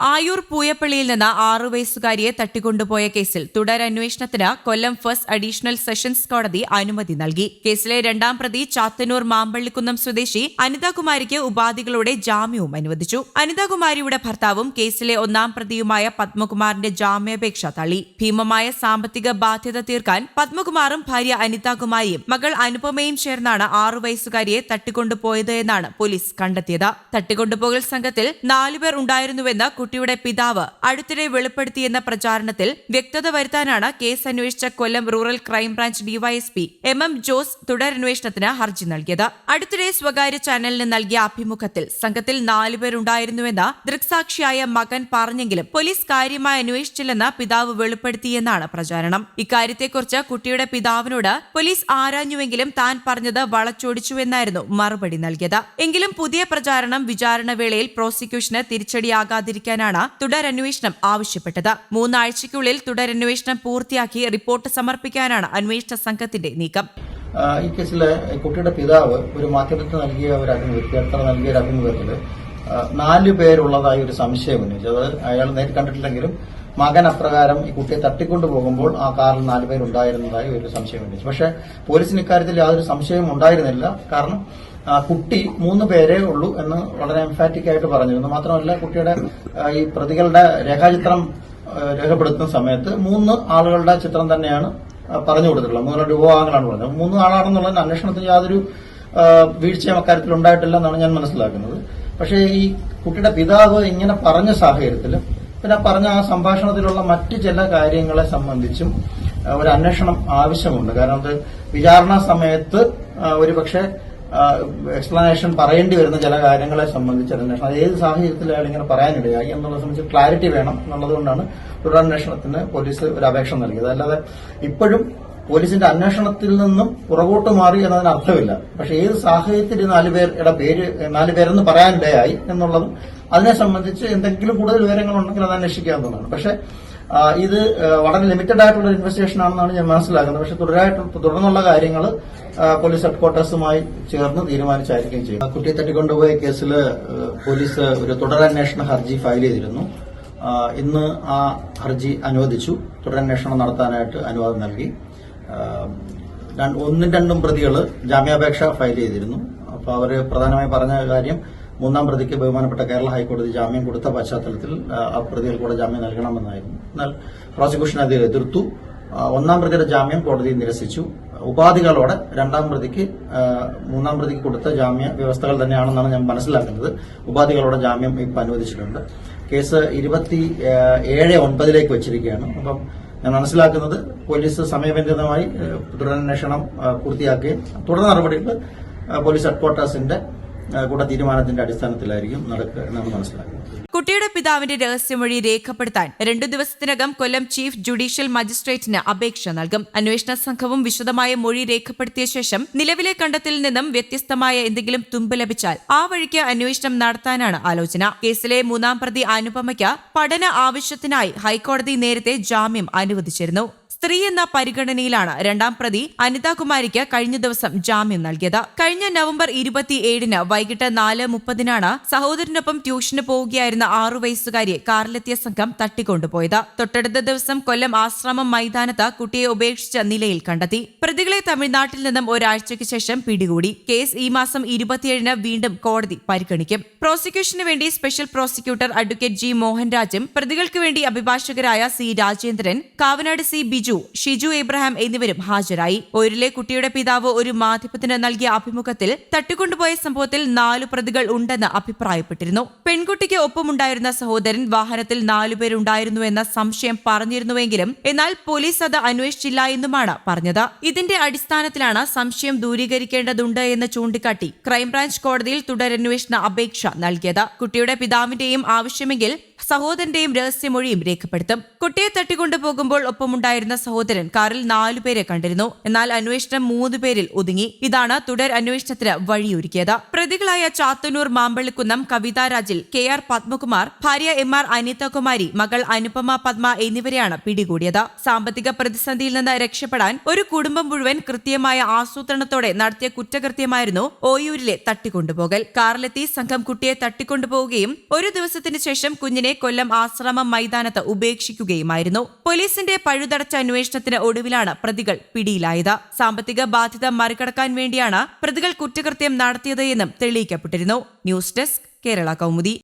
ആയൂർ പൂയപ്പള്ളിയിൽ നിന്ന് ആറു വയസ്സുകാരിയെ തട്ടിക്കൊണ്ടുപോയ കേസിൽ തുടരന്വേഷണത്തിന് കൊല്ലം ഫസ്റ്റ് അഡീഷണൽ സെഷൻസ് കോടതി അനുമതി നൽകി. കേസിലെ രണ്ടാം പ്രതി ചാത്തന്നൂർ മാമ്പള്ളിക്കുന്നം സ്വദേശി അനിതാകുമാരിക്ക് ഉപാധികളോടെ ജാമ്യവും അനുവദിച്ചു. അനിതാകുമാരിയുടെ ഭർത്താവും കേസിലെ ഒന്നാം പ്രതിയുമായ പത്മകുമാറിന്റെ ജാമ്യാപേക്ഷ തള്ളി. ഭീമമായ സാമ്പത്തിക ബാധ്യത തീർക്കാൻ പത്മകുമാറും ഭാര്യ അനിതാകുമാരിയും മകൾ അനുപമയും ചേർന്നാണ് ആറു വയസ്സുകാരിയെ തട്ടിക്കൊണ്ടുപോയത് എന്നാണ് പോലീസ് കണ്ടെത്തിയത്. തട്ടിക്കൊണ്ടുപോകൽ സംഘത്തിൽ നാലുപേർ ഉണ്ടായിരുന്നുവെന്ന് കുട്ടിയുടെ പിതാവ് അടുത്തിടെ വെളിപ്പെടുത്തിയെന്ന പ്രചാരണത്തിൽ വ്യക്തത വരുത്താനാണ് കേസ് അന്വേഷിച്ച Kollam rural crime branch DYSP M M Jose തുടരന്വേഷണത്തിന് ഹർജി നൽകിയത്. അടുത്തിടെ സ്വകാര്യ ചാനലിന് നൽകിയ അഭിമുഖത്തിൽ സംഘത്തിൽ നാലുപേരുണ്ടായിരുന്നുവെന്ന് ദൃക്സാക്ഷിയായ മകൻ പറഞ്ഞെങ്കിലും പോലീസ് കാര്യമായി അന്വേഷിച്ചില്ലെന്ന് പിതാവ് വെളിപ്പെടുത്തിയെന്നാണ് പ്രചാരണം. ഇക്കാര്യത്തെക്കുറിച്ച് കുട്ടിയുടെ പിതാവിനോട് പോലീസ് ആരാഞ്ഞുവെങ്കിലും താൻ പറഞ്ഞത് വളച്ചൊടിച്ചുവെന്നായിരുന്നു മറുപടി നൽകിയത്. എങ്കിലും പുതിയ പ്രചാരണം വിചാരണ വേളയിൽ പ്രോസിക്യൂഷന് തിരിച്ചടിയാകാതിരിക്കാനാണ് തുടരന്വേഷണം ആവശ്യപ്പെട്ടത്. മൂന്നാഴ്ചയ്ക്കുള്ളിൽ തുടരന്വേഷണം പൂർത്തിയാക്കി റിപ്പോർട്ട് സമർപ്പിക്കാനാണ് അന്വേഷണ സംഘത്തിന്റെ നീക്കം. ഈ കേസിലെ കുട്ടിയുടെ പിതാവ് ഒരു മാധ്യമത്തിന് നൽകിയ ഒരു അഭിമുഖത്തിൽ നൽകിയ ഒരു അഭിമുഖത്തിൽ നാല് പേരുള്ളതായി ഒരു സംശയം ഉന്നയിച്ചു. അത് അയാൾ നേരിട്ട് കണ്ടിട്ടില്ലെങ്കിലും മകൻ അപ്രകാരം ഈ കുട്ടിയെ തട്ടിക്കൊണ്ടു പോകുമ്പോൾ ആ കാറിൽ നാല് പേരുണ്ടായിരുന്നതായി ഒരു സംശയം ഉന്നയിച്ചു. പക്ഷേ പോലീസിന് ഇക്കാര്യത്തിൽ യാതൊരു സംശയവും ഉണ്ടായിരുന്നില്ല. കാരണം കുട്ടി മൂന്ന് പേരേ ഉള്ളൂ എന്ന് വളരെ എംഫാറ്റിക് ആയിട്ട് പറഞ്ഞിരുന്നു. മാത്രമല്ല കുട്ടിയുടെ ഈ പ്രതികളുടെ രേഖാചിത്രം രേഖപ്പെടുത്തുന്ന സമയത്ത് മൂന്ന് ആളുകളുടെ ചിത്രം തന്നെയാണ് പറഞ്ഞു കൊടുത്തിട്ടുള്ളത്. മൂന്ന് രൂപവാഹങ്ങളാണ് പറഞ്ഞത്. മൂന്ന് ആളാണെന്നുള്ളതിന് അന്വേഷണത്തിന് യാതൊരു വീഴ്ചയും അക്കാര്യത്തിൽ ഉണ്ടായിട്ടില്ല എന്നാണ് ഞാൻ മനസ്സിലാക്കുന്നത്. പക്ഷേ ഈ കുട്ടിയുടെ പിതാവ് ഇങ്ങനെ പറഞ്ഞ സാഹചര്യത്തിൽ പിന്നെ പറഞ്ഞ ആ സംഭാഷണത്തിലുള്ള മറ്റ് ചില കാര്യങ്ങളെ സംബന്ധിച്ചും ഒരു അന്വേഷണം ആവശ്യമുണ്ട്. കാരണം അത് വിചാരണ സമയത്ത് ഒരുപക്ഷെ എക്സ്പ്ലനേഷൻ പറയേണ്ടി വരുന്ന ചില കാര്യങ്ങളെ സംബന്ധിച്ച് അന്വേഷണം. അത് ഏത് സാഹചര്യത്തിൽ അയാൾ ഇങ്ങനെ പറയാനിടയായി എന്നുള്ളത് സംബന്ധിച്ച് ക്ലാരിറ്റി വേണം എന്നുള്ളതുകൊണ്ടാണ് തുടരന്വേഷണത്തിന് പോലീസ് ഒരു അപേക്ഷ നൽകിയത്. അല്ലാതെ ഇപ്പോഴും പോലീസിന്റെ അന്വേഷണത്തിൽ നിന്നും പുറകോട്ട് മാറി എന്നതിന് അർത്ഥമില്ല. പക്ഷേ ഏത് സാഹചര്യത്തിൽ നാലുപേരുടെ പേര് നാലുപേരെന്ന് പറയാനിടയായി എന്നുള്ളതും അതിനെ സംബന്ധിച്ച് എന്തെങ്കിലും കൂടുതൽ വിവരങ്ങൾ ഉണ്ടെങ്കിൽ അത് അന്വേഷിക്കാവുന്നതാണ് പക്ഷേ ആ, ഇത് വളരെ ലിമിറ്റഡ് ആയിട്ടുള്ള ഇൻവെസ്റ്റിഗേഷൻ ആണെന്നാണ് ഞാൻ മനസ്സിലാക്കുന്നത്. പക്ഷെ തുടരായിട്ട് തുടർന്നുള്ള കാര്യങ്ങൾ പോലീസ് ഹെഡ്ക്വാർട്ടേഴ്സുമായി ചേർന്ന് തീരുമാനിച്ചായിരിക്കും ചെയ്യുന്നത്. കുട്ടിയെ തട്ടിക്കൊണ്ടുപോയ കേസിൽ പോലീസ് ഒരു തുടരന്വേഷണ ഹർജി ഫയൽ ചെയ്തിരുന്നു. ഇന്ന് ആ ഹർജി അനുവദിച്ചു. തുടരന്വേഷണം നടത്താനായിട്ട് അനുവാദം നൽകി. ഒന്നും രണ്ടും പ്രതികൾ ജാമ്യാപേക്ഷ ഫയൽ ചെയ്തിരുന്നു. അപ്പോൾ അവർ പ്രധാനമായി പറഞ്ഞ കാര്യം മൂന്നാം പ്രതിക്ക് ബഹുമാനപ്പെട്ട കേരള ഹൈക്കോടതി ജാമ്യം കൊടുത്ത പശ്ചാത്തലത്തിൽ ആ, പ്രതികൾ കൂടെ ജാമ്യം നൽകണമെന്നായിരുന്നു. എന്നാൽ പ്രോസിക്യൂഷൻ അത് എതിർത്തു. ഒന്നാം പ്രതിയുടെ ജാമ്യം കോടതി നിരസിച്ചു. ഉപാധികളോടെ രണ്ടാം പ്രതിക്ക് മൂന്നാം പ്രതിക്ക് കൊടുത്ത ജാമ്യ വ്യവസ്ഥകൾ തന്നെയാണെന്നാണ് ഞാൻ മനസ്സിലാക്കുന്നത്. ഉപാധികളോടെ ജാമ്യം ഇപ്പം അനുവദിച്ചിട്ടുണ്ട്. കേസ് ഇരുപത്തി ഏഴ് ഒൻപതിലേക്ക് വെച്ചിരിക്കുകയാണ്. അപ്പം ഞാൻ മനസ്സിലാക്കുന്നത് പോലീസ് സമയബന്ധിതമായി തുടരന്വേഷണം പൂർത്തിയാക്കുകയും തുടർ നടപടികൾ പോലീസ് ഹെഡ്ക്വാർട്ടേഴ്സിന്റെ കൂടെ തീരുമാനത്തിന്റെ അടിസ്ഥാനത്തിലായിരിക്കും നടക്കുക മനസ്സിലാക്കുന്നത്. കുട്ടിയുടെ പിതാവിന്റെ രഹസ്യമൊഴി രേഖപ്പെടുത്താൻ രണ്ടു ദിവസത്തിനകം കൊല്ലം ചീഫ് ജുഡീഷ്യൽ മജിസ്ട്രേറ്റിന് അപേക്ഷ നൽകും. അന്വേഷണ സംഘവും വിശദമായ മൊഴി രേഖപ്പെടുത്തിയ ശേഷം നിലവിലെ കണ്ടെത്തലിൽ നിന്നും വ്യത്യസ്തമായ എന്തെങ്കിലും തുമ്പ് ലഭിച്ചാൽ ആ വഴിക്ക് അന്വേഷണം നടത്താനാണ് ആലോചന. കേസിലെ മൂന്നാം പ്രതി അനുപമയ്ക്ക് പഠന ആവശ്യത്തിനായി ഹൈക്കോടതി നേരത്തെ ജാമ്യം അനുവദിച്ചിരുന്നു. സ്ത്രീ എന്ന പരിഗണനയിലാണ് രണ്ടാം പ്രതി അനിതാകുമാരിക്ക് കഴിഞ്ഞ ദിവസം ജാമ്യം നൽകിയത്. കഴിഞ്ഞ നവംബർ ഇരുപത്തിയേഴിന് വൈകിട്ട് നാല് മുപ്പതിനാണ് സഹോദരനൊപ്പം ട്യൂഷന് പോവുകയായിരുന്ന ആറു വയസ്സുകാരിയെ കാറിലെത്തിയ സംഘം തട്ടിക്കൊണ്ടുപോയത്. തൊട്ടടുത്ത ദിവസം കൊല്ലം ആശ്രമം മൈതാനത്ത് കുട്ടിയെ ഉപേക്ഷിച്ച നിലയിൽ കണ്ടെത്തി. പ്രതികളെ തമിഴ്നാട്ടിൽ നിന്നും ഒരാഴ്ചയ്ക്ക് ശേഷം പിടികൂടി. കേസ് ഈ മാസം ഇരുപത്തിയേഴിന് വീണ്ടും കോടതി പരിഗണിക്കും. പ്രോസിക്യൂഷന് വേണ്ടി സ്പെഷ്യൽ പ്രോസിക്യൂട്ടർ അഡ്വക്കേറ്റ് ജി മോഹൻരാജും പ്രതികൾക്ക് വേണ്ടി അഭിഭാഷകരായ സി രാജേന്ദ്രൻ കാവനാട് സി ബിജു ഷിജു എബ്രഹാം എന്നിവരും ഹാജരായി. ഒരിലെ കുട്ടിയുടെ പിതാവ് ഒരു മാധ്യമത്തിന് നൽകിയ അഭിമുഖത്തിൽ തട്ടിക്കൊണ്ടുപോയ സംഭവത്തിൽ നാലു പ്രതികൾ ഉണ്ടെന്ന് അഭിപ്രായപ്പെട്ടിരുന്നു. പെൺകുട്ടിക്ക് ഒപ്പമുണ്ടായിരുന്ന സഹോദരൻ വാഹനത്തിൽ നാലുപേരുണ്ടായിരുന്നുവെന്ന സംശയം പറഞ്ഞിരുന്നുവെങ്കിലും എന്നാൽ പോലീസ് അത് അന്വേഷിച്ചില്ല എന്നുമാണ് പറഞ്ഞത്. ഇതിന്റെ അടിസ്ഥാനത്തിലാണ് സംശയം ദൂരീകരിക്കേണ്ടതുണ്ട് എന്ന് ചൂണ്ടിക്കാട്ടി ക്രൈംബ്രാഞ്ച് കോടതിയിൽ തുടരന്വേഷണ അപേക്ഷ നൽകിയത്. കുട്ടിയുടെ പിതാവിന്റെയും ആവശ്യമെങ്കിൽ സഹോദരന്റെയും രഹസ്യമൊഴിയും രേഖപ്പെടുത്തും. കുട്ടിയെ തട്ടിക്കൊണ്ടുപോകുമ്പോൾ ഒപ്പമുണ്ടായിരുന്ന സഹോദരൻ കാറിൽ നാലുപേരെ കണ്ടിരുന്നു. എന്നാൽ അന്വേഷണം മൂന്ന് പേരിൽ ഒതുങ്ങി. ഇതാണ് തുടർ അന്വേഷണത്തിന് വഴിയൊരുക്കിയത്. പ്രതികളായ ചാത്തന്നൂർ മാമ്പള്ളിക്കുന്നം കവിതാരാജിൽ കെ ആർ പത്മകുമാർ ഭാര്യ എം ആർ അനിതകുമാരി മകൾ അനുപമ പത്മ എന്നിവരെയാണ് പിടികൂടിയത്. സാമ്പത്തിക പ്രതിസന്ധിയിൽ നിന്ന് രക്ഷപ്പെടാൻ ഒരു കുടുംബം മുഴുവൻ കൃത്യമായ ആസൂത്രണത്തോടെ നടത്തിയ കുറ്റകൃത്യമായിരുന്നു ഓയൂരിലെ തട്ടിക്കൊണ്ടുപോകൽ. കാറിലെത്തി സംഘം കുട്ടിയെ തട്ടിക്കൊണ്ടുപോവുകയും ഒരു ദിവസത്തിന് ശേഷം കുഞ്ഞിനെ കൊല്ലം ആശ്രമം മൈതാനത്ത് ഉപേക്ഷിക്കുകയുമായിരുന്നു. പോലീസിന്റെ പഴുതടച്ച അന്വേഷണത്തിന് ഒടുവിലാണ് പ്രതികൾ പിടിയിലായത്. സാമ്പത്തിക ബാധ്യത മറികടക്കാൻ വേണ്ടിയാണ് പ്രതികൾ കുറ്റകൃത്യം നടത്തിയത് എന്നും തെളിയിക്കപ്പെട്ടിരുന്നു. News desk Kerala Kaumudi.